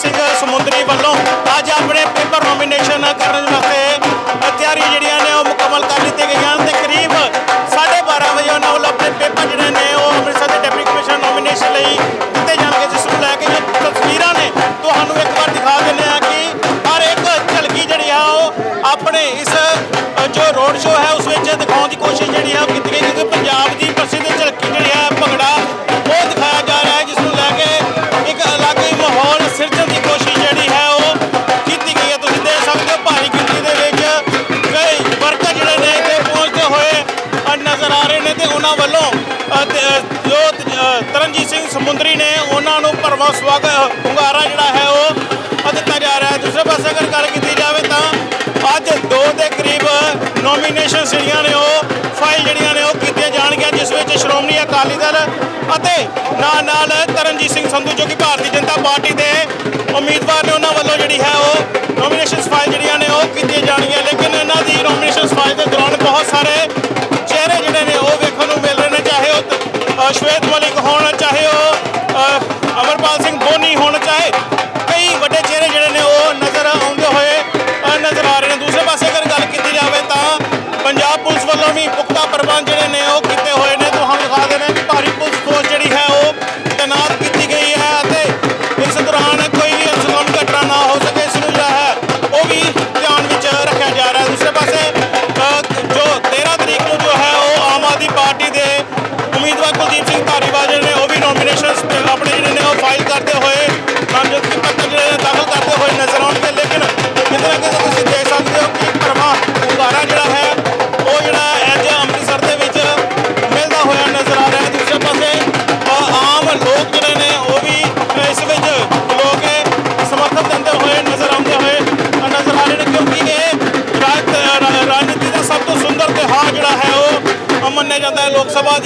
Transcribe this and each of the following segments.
ਸਿੰਘ ਸਮੁੰਦਰੀ ਵੱਲੋਂ ਅੱਜ ਆਪਣੇ ਰਿਹਾ ਅਗਰ ਗੱਲ ਕੀਤੀ ਜਾਵੇ ਤਾਂ ਅੱਜ ਦੋ ਦੇ ਕਰੀਬ ਨੋਮੀਨੇਸ਼ਨ ਜਿਹੜੀਆਂ ਨੇ ਉਹ ਫਾਈਲ ਜਿਹੜੀਆਂ ਨੇ ਉਹ ਕੀਤੀਆਂ ਜਾਣਗੀਆਂ, ਜਿਸ ਵਿੱਚ ਸ਼੍ਰੋਮਣੀ ਅਕਾਲੀ ਦਲ ਅਤੇ ਨਾਲ ਨਾਲ ਤਰਨਜੀਤ ਸਿੰਘ ਸੰਧੂ ਜੋ ਕਿ ਭਾਰਤੀ ਜਨਤਾ ਪਾਰਟੀ ਦੇ ਉਮੀਦਵਾਰ ਨੇ, ਉਹਨਾਂ ਵੱਲੋਂ ਜਿਹੜੀ ਹੈ ਉਹ ਨੋਮੀਨੇਸ਼ਨ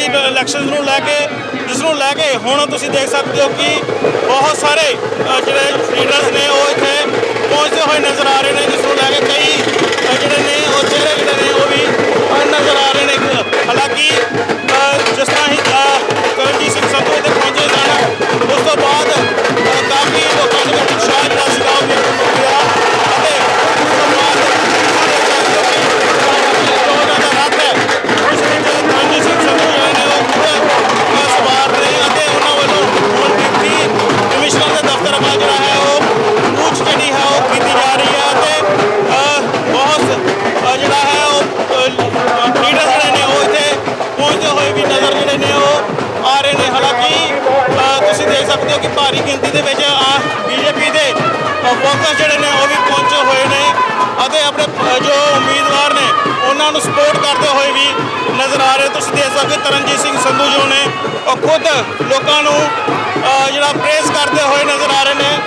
ਦੀ ਇਲੈਕਸ਼ਨ ਨੂੰ ਲੈ ਕੇ ਜਿਸ ਨੂੰ ਲੈ ਕੇ ਹੁਣ ਤੁਸੀਂ ਦੇਖ ਸਕਦੇ ਹੋ ਕਿ ਬਹੁਤ ਸਾਰੇ ਜਿਹੜੇ ਲੀਡਰਸ ਨੇ ਉਹ ਇੱਥੇ ਪਹੁੰਚਦੇ ਹੋਏ ਨਜ਼ਰ ਆ ਰਹੇ ਨੇ ਜਿਸ ਨੂੰ ਲੈ ਕੇ ਕਈ ਜਿਹੜੇ ਨੇ ਉਹ ਚਿਹਰੇ ਜਿਹੜੇ ਨੇ ਉਹ ਵੀ ਨਜ਼ਰ ਆ ਰਹੇ ਨੇ। ਹਾਲਾਂਕਿ ਜਿਸ ਤਰ੍ਹਾਂ ਹੀ ਸਕਦੇ ਹੋ ਕਿ ਭਾਰੀ ਗਿਣਤੀ ਦੇ ਵਿੱਚ ਬੀਜੇਪੀ ਦੇ ਵਰਕਰ ਜਿਹੜੇ ਨੇ ਉਹ ਵੀ ਪਹੁੰਚੇ ਹੋਏ ਨੇ ਅਤੇ ਆਪਣੇ ਜੋ ਉਮੀਦਵਾਰ ਨੇ ਉਹਨਾਂ ਨੂੰ ਸਪੋਰਟ ਕਰਦੇ ਹੋਏ ਵੀ ਨਜ਼ਰ ਆ ਰਹੇ। ਤੁਸੀਂ ਦੇਖ ਸਕਦੇ ਹੋ ਤਰਨਜੀਤ ਸਿੰਘ ਸੰਧੂ ਜੋ ਨੇ ਉਹ ਖੁਦ ਲੋਕਾਂ ਨੂੰ ਜਿਹੜਾ ਪ੍ਰੇਸ ਕਰਦੇ ਹੋਏ ਨਜ਼ਰ ਆ ਰਹੇ ਨੇ।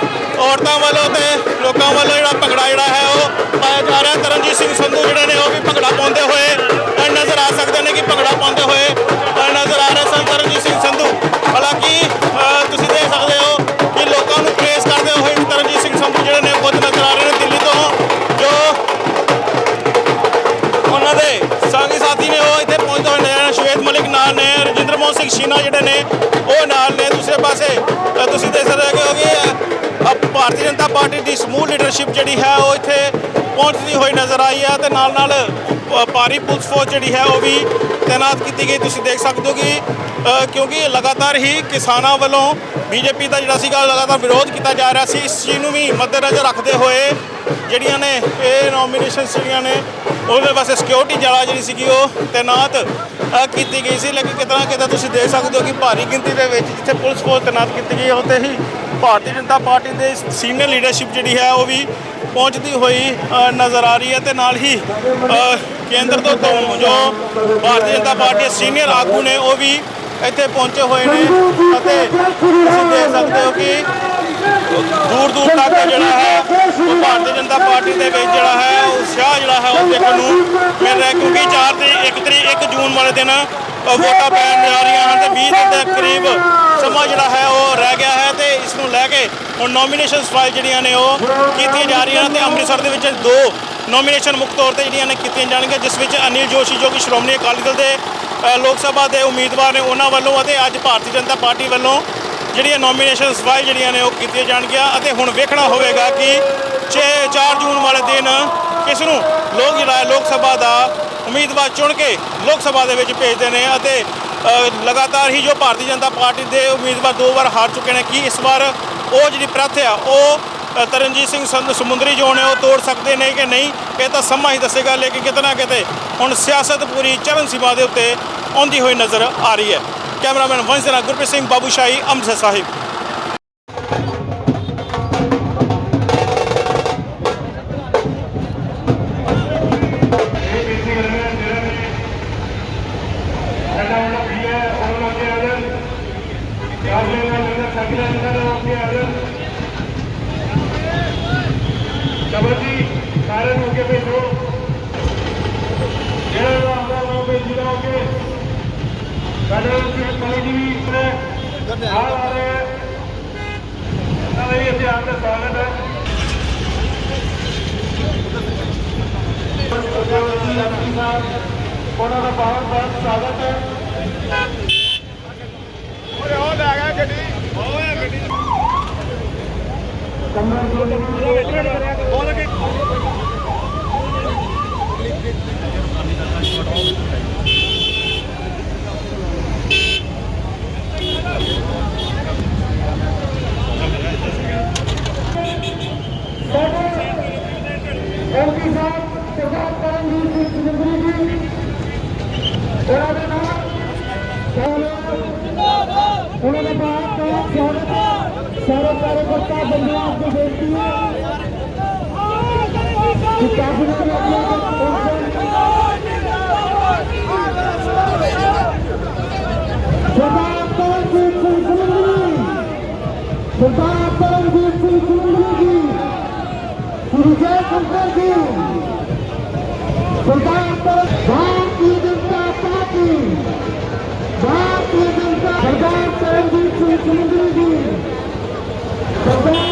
ਔਰਤਾਂ ਵੱਲੋਂ ਤੇ ਲੋਕਾਂ ਵੱਲੋਂ ਜਿਹੜਾ ਭੰਗੜਾ ਜਿਹੜਾ ਹੈ ਉਹ ਪਾਇਆ ਜਾ ਰਿਹਾ। ਤਰਨਜੀਤ ਸਿੰਘ ਸੰਧੂ ਜਿਹੜੇ ਨੇ ਉਹ ਵੀ ਭੰਗੜਾ ਪਾਉਂਦੇ ਹੋਏ ਸਿੰਘ ਸ਼ੀਨਾ ਜਿਹੜੇ ਨੇ, ਉਹ ਨਾਲ ਨੇ ਦੂਸਰੇ ਪਾਸੇ। ਤੁਸੀਂ ਦੇਖ ਸਕਦੇ ਹੋ ਕਿ ਭਾਰਤੀ ਜਨਤਾ ਪਾਰਟੀ ਦੀ ਸਮੂਹ ਲੀਡਰਸ਼ਿਪ ਜਿਹੜੀ ਹੈ, ਉਹ ਇੱਥੇ ਪਹੁੰਚਦੀ ਹੋਈ ਨਜ਼ਰ ਆਈ ਹੈ ਤੇ ਨਾਲ ਨਾਲ ਭਾਰੀ ਪੁਲਿਸ ਫੋਰਸ ਜਿਹੜੀ ਹੈ, ਉਹ ਵੀ ਤਾਇਨਾਤ ਕੀਤੀ ਗਈ। ਤੁਸੀਂ ਦੇਖ ਸਕਦੇ ਹੋ ਕਿ ਕਿਉਂਕਿ ਲਗਾਤਾਰ ਹੀ ਕਿਸਾਨਾਂ ਵੱਲੋਂ ਬੀਜੇਪੀ ਦਾ ਜਿਹੜਾ ਸੀਗਾ ਲਗਾਤਾਰ ਵਿਰੋਧ ਕੀਤਾ ਜਾ ਰਿਹਾ ਸੀ, ਇਸ ਚੀਜ਼ ਨੂੰ ਵੀ ਮੱਦੇਨਜ਼ਰ ਰੱਖਦੇ ਹੋਏ ਜਿਹੜੀਆਂ ਨੇ ਇਹ ਨੋਮੀਨੇਸ਼ਨ ਜਿਹੜੀਆਂ ਨੇ, ਉਹਦੇ ਵਾਸਤੇ ਸਿਕਿਉਰਿਟੀ ਜ਼ਿਆਦਾ ਜਿਹੜੀ ਸੀਗੀ ਉਹ ਤੈਨਾਤ ਕੀਤੀ ਗਈ ਸੀ। ਲੇਕਿਨ ਕਿਤੇ ਨਾ ਕਿਤੇ ਤੁਸੀਂ ਦੇਖ ਸਕਦੇ ਹੋ ਕਿ ਭਾਰੀ ਗਿਣਤੀ ਦੇ ਵਿੱਚ ਜਿੱਥੇ ਪੁਲਿਸ ਫੋਰਸ ਤੈਨਾਤ ਕੀਤੀ ਗਈ ਹੈ ਉੱਥੇ ਹੀ ਭਾਰਤੀ ਜਨਤਾ ਪਾਰਟੀ ਦੇ ਸੀਨੀਅਰ ਲੀਡਰਸ਼ਿਪ ਜਿਹੜੀ ਹੈ ਉਹ ਵੀ ਪਹੁੰਚਦੀ ਹੋਈ ਨਜ਼ਰ ਆ ਰਹੀ ਹੈ ਤੇ ਨਾਲ ਹੀ ਕੇਂਦਰ ਤੋਂ ਤੋਂ ਜੋ ਭਾਰਤੀ ਜਨਤਾ ਪਾਰਟੀ ਦੇ ਸੀਨੀਅਰ ਆਗੂ ਨੇ ਉਹ ਵੀ ਇੱਥੇ ਪਹੁੰਚੇ ਹੋਏ ਨੇ ਅਤੇ ਤੁਸੀਂ ਦੇਖ ਸਕਦੇ ਹੋ ਕਿ ਦੂਰ ਦੂਰ ਤੱਕ ਜਿਹੜਾ ਹੈ ਭਾਰਤੀ ਜਨਤਾ ਪਾਰਟੀ ਦੇ ਵਿੱਚ ਜਿਹੜਾ ਹੈ ਉਤਸ਼ਾਹ ਜਿਹੜਾ ਹੈ, ਉਹ ਦੇਖਣ ਨੂੰ ਮਿਲ ਰਿਹਾ ਕਿਉਂਕਿ 4 ਤਰੀਕ 1 ਤਰੀਕ 1 ਜੂਨ ਵਾਲੇ ਦਿਨ ਵੋਟਾਂ ਪੈਣ ਜਾ ਰਹੀਆਂ ਹਨ ਤੇ 20 ਦਿਨ ਦੇ ਕਰੀਬ ਸਮਾਂ ਜਿਹੜਾ ਹੈ, ਉਹ ਰਹਿ ਗਿਆ ਹੈ ਤੇ ਇਸ ਨੂੰ ਲੈ ਕੇ ਹੁਣ ਨੋਮੀਨੇਸ਼ਨ ਫਾਈਲ ਜਿਹੜੀਆਂ ਨੇ, ਉਹ ਕੀਤੀਆਂ ਜਾ ਰਹੀਆਂ ਨੇ ਤੇ ਅੰਮ੍ਰਿਤਸਰ ਦੇ ਵਿੱਚ ਦੋ ਨੋਮੀਨੇਸ਼ਨ ਮੁੱਖ ਤੌਰ ਤੇ ਜਿਹੜੀਆਂ ਨੇ ਕੀਤੀਆਂ ਜਾਣਗੀਆਂ, ਜਿਸ ਵਿੱਚ ਅਨਿਲ ਜੋਸ਼ੀ ਜੋ ਕਿ ਸ਼੍ਰੋਮਣੀ ਅਕਾਲੀ ਦਲ ਦੇ ਲੋਕ ਸਭਾ ਦੇ ਉਮੀਦਵਾਰ ਨੇ ਉਹਨਾਂ ਵੱਲੋਂ ਅਤੇ ਅੱਜ ਭਾਰਤੀ ਜਨਤਾ ਪਾਰਟੀ ਵੱਲੋਂ ਜਿਹੜੀਆਂ ਨੋਮੀਨੇਸ਼ਨਸ ਫਾਈਲ ਜਿਹੜੀਆਂ ਨੇ ਉਹ ਕੀਤੀਆਂ ਜਾਣਗੀਆਂ ਅਤੇ ਹੁਣ ਵੇਖਣਾ ਹੋਵੇਗਾ ਕਿ 6 4 ਜੂਨ ਵਾਲੇ ਦਿਨ ਕਿਸ ਨੂੰ ਲੋਕ ਜਿਹੜਾ ਲੋਕ ਸਭਾ ਦਾ ਉਮੀਦਵਾਰ ਚੁਣ ਕੇ ਲੋਕ ਸਭਾ ਦੇ ਵਿੱਚ ਭੇਜਦੇ ਨੇ ਅਤੇ ਲਗਾਤਾਰ ਹੀ ਜੋ ਭਾਰਤੀ ਜਨਤਾ ਪਾਰਟੀ ਦੇ ਉਮੀਦਵਾਰ ਦੋ ਵਾਰ ਹਾਰ ਚੁੱਕੇ ਨੇ, ਕਿ ਇਸ ਵਾਰ ਉਹ ਜਿਹੜੀ ਪ੍ਰਥ ਆ, ਉਹ ਤਰਨਜੀਤ ਸਿੰਘ ਸੰਧ ਸਮੁੰਦਰੀ ਜੋ ਨੇ ਉਹ ਤੋੜ ਸਕਦੇ ਨੇ ਕਿ ਨਹੀਂ? ਇਹ ਤਾਂ ਸਮਾਂ ਹੀ ਦੱਸੇਗਾ, ਲੇਕਿਨ ਕਿਤੇ ਨਾ ਕਿਤੇ ਹੁਣ ਸਿਆਸਤ ਪੂਰੀ ਚਰਨ ਸੀਮਾ ਦੇ ਉੱਤੇ ਆਉਂਦੀ ਹੋਈ ਨਜ਼ਰ ਆ ਰਹੀ ਹੈ। ਕੈਮਰਾਮੈਨ ਵੰਸ਼ ਦੇ ਨਾਲ ਗੁਰਪ੍ਰੀਤ ਸਿੰਘ ਬਾਬੂ ਸ਼ਾਹੀ, ਅੰਮ੍ਰਿਤਸਰ ਸਾਹਿਬ। ਰਹੇ ਹੈ ਤਾਂ ਲਈ ਇੱਥੇ ਆਪ ਦਾ ਸਵਾਗਤ ਹੈ। ਉਹਨਾਂ ਦਾ ਬਹੁਤ ਬਹੁਤ ਸਵਾਗਤ ਹੈ। ਐਮਪੀ ওড়াবে না उन्होंने स्वागत सारे कार्यकर्ता बंधुओं आपको बेनती है कि काफ़ी सिंह जी गुरुजय शंकर जी सरदार परम भारतीय जनता सरदार चरणजीत सिंह चुनंदरी जी सरदार